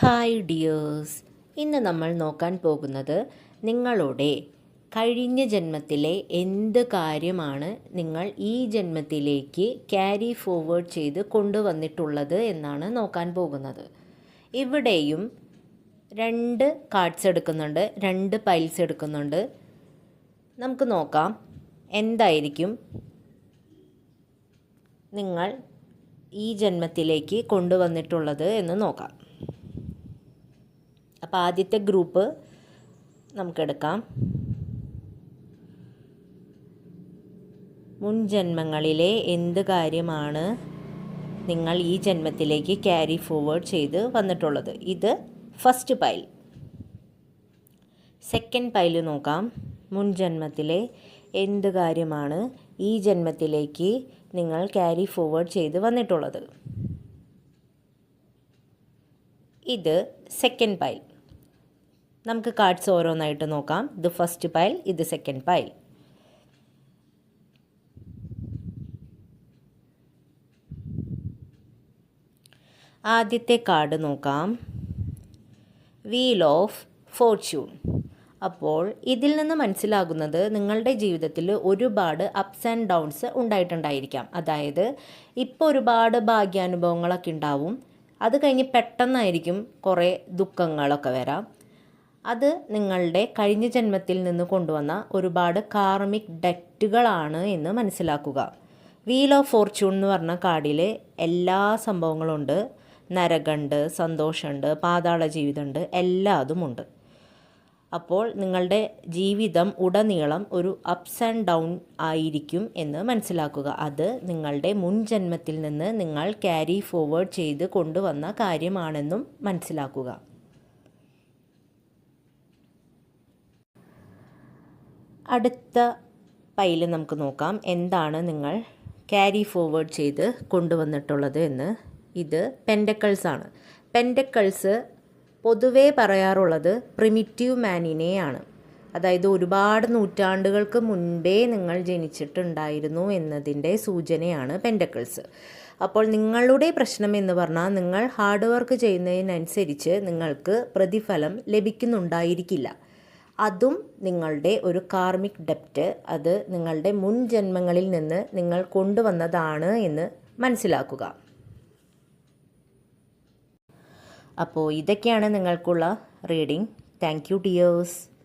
Hi dears ഇന്ന് നമ്മൾ നോക്കാൻ പോകുന്നത് നിങ്ങളുടെ കഴിഞ്ഞ ജന്മത്തിലെ എന്ത് കാര്യമാണ് നിങ്ങൾ ഈ ജന്മത്തിലേക്ക് ക്യാരി ഫോർവേഡ് ചെയ്ത് കൊണ്ടുവന്നിട്ടുള്ളത് എന്നാണ് നോക്കാൻ പോകുന്നത്. ഇവിടെയും രണ്ട് കാർഡ്സ് എടുക്കുന്നുണ്ട് രണ്ട് പൈൽസ് എടുക്കുന്നുണ്ട്. നമുക്ക് നോക്കാം എന്തായിരിക്കും നിങ്ങൾ ഈ ജന്മത്തിലേക്ക് കൊണ്ടുവന്നിട്ടുള്ളത് എന്ന് നോക്കാം. അപ്പോൾ ആദ്യത്തെ ഗ്രൂപ്പ് നമുക്കെടുക്കാം. മുൻ ജന്മങ്ങളിലെ എന്ത് കാര്യമാണ് നിങ്ങൾ ഈ ജന്മത്തിലേക്ക് ക്യാരി ഫോർവേഡ് ചെയ്ത് വന്നിട്ടുള്ളത്? ഇത് ഫസ്റ്റ് പൈൽ സെക്കൻഡ് പൈൽ നോക്കാം. മുൻ ജന്മത്തിലെ എന്ത് കാര്യമാണ് ഈ ജന്മത്തിലേക്ക് നിങ്ങൾ ക്യാരി ഫോർവേഡ് ചെയ്ത് വന്നിട്ടുള്ളത്? ഇത് സെക്കൻഡ് പൈൽ നമുക്ക് കാർഡ്സ് ഓരോന്നായിട്ട് നോക്കാം. ഇത് ഫസ്റ്റ് പൈൽ ഇത് സെക്കൻഡ് പൈൽ ആദ്യത്തെ കാർഡ് നോക്കാം. വീൽ ഓഫ് ഫോർച്യൂൺ അപ്പോൾ ഇതിൽ നിന്ന് മനസ്സിലാകുന്നത് നിങ്ങളുടെ ജീവിതത്തിൽ ഒരുപാട് അപ്സ് ആൻഡ് ഡൗൺസ് ഉണ്ടായിട്ടുണ്ടായിരിക്കാം. അതായത് ഇപ്പോൾ ഒരുപാട് ഭാഗ്യാനുഭവങ്ങളൊക്കെ ഉണ്ടാവും. അത് കഴിഞ്ഞ് പെട്ടെന്നായിരിക്കും കുറേ ദുഃഖങ്ങളൊക്കെ വരാം. അത് നിങ്ങളുടെ കഴിഞ്ഞ ജന്മത്തിൽ നിന്ന് കൊണ്ടുവന്ന ഒരുപാട് കാർമിക് ഡെറ്റുകളാണ് എന്ന് മനസ്സിലാക്കുക. വീൽ ഓഫ് ഫോർച്യൂൺ എന്ന് പറഞ്ഞ കാർഡിൽ എല്ലാ സംഭവങ്ങളും ഉണ്ട് നരകമുണ്ട് സന്തോഷമുണ്ട് പാതാള ജീവിതമുണ്ട് എല്ലാതുമുണ്ട് അപ്പോൾ നിങ്ങളുടെ ജീവിതം ഉടനീളം ഒരു അപ്സ് ആൻഡ് ഡൗൺ ആയിരിക്കും എന്ന് മനസ്സിലാക്കുക. അത് നിങ്ങളുടെ മുൻ ജന്മത്തിൽ നിന്ന് നിങ്ങൾ ക്യാരി ഫോർവേഡ് ചെയ്ത് കൊണ്ടുവന്ന കാര്യമാണെന്നും മനസ്സിലാക്കുക. അടുത്ത പൈൽ നമുക്ക് നോക്കാം. എന്താണ് നിങ്ങൾ ക്യാരി ഫോർവേഡ് ചെയ്ത് കൊണ്ടുവന്നിട്ടുള്ളത് എന്ന്. ഇത് പെൻഡക്കൾസ് ആണ്. പെൻഡക്കൾസ് പൊതുവേ പറയാറുള്ളത് പ്രിമിറ്റീവ് മാനിനെയാണ് അതായത് ഒരുപാട് നൂറ്റാണ്ടുകൾക്ക് മുൻപേ നിങ്ങൾ ജനിച്ചിട്ടുണ്ടായിരുന്നു എന്നതിന്റെ സൂചനയാണ് പെൻഡക്കിൾസ് അപ്പോൾ നിങ്ങളുടെ പ്രശ്നം എന്ന് പറഞ്ഞാൽ നിങ്ങൾ ഹാർഡ് വർക്ക് ചെയ്യുന്നതിനനുസരിച്ച് നിങ്ങൾക്ക് പ്രതിഫലം ലഭിക്കുന്നുണ്ടായിരിക്കില്ല. അതും നിങ്ങളുടെ ഒരു കാർമിക് ഡെപ്റ്റ് അത് നിങ്ങളുടെ മുൻ ജന്മങ്ങളിൽ നിന്ന് നിങ്ങൾ കൊണ്ടുവന്നതാണ് എന്ന് മനസ്സിലാക്കുക. അപ്പോൾ ഇതൊക്കെയാണ് നിങ്ങൾക്കുള്ള റീഡിംഗ്. Thank you dears.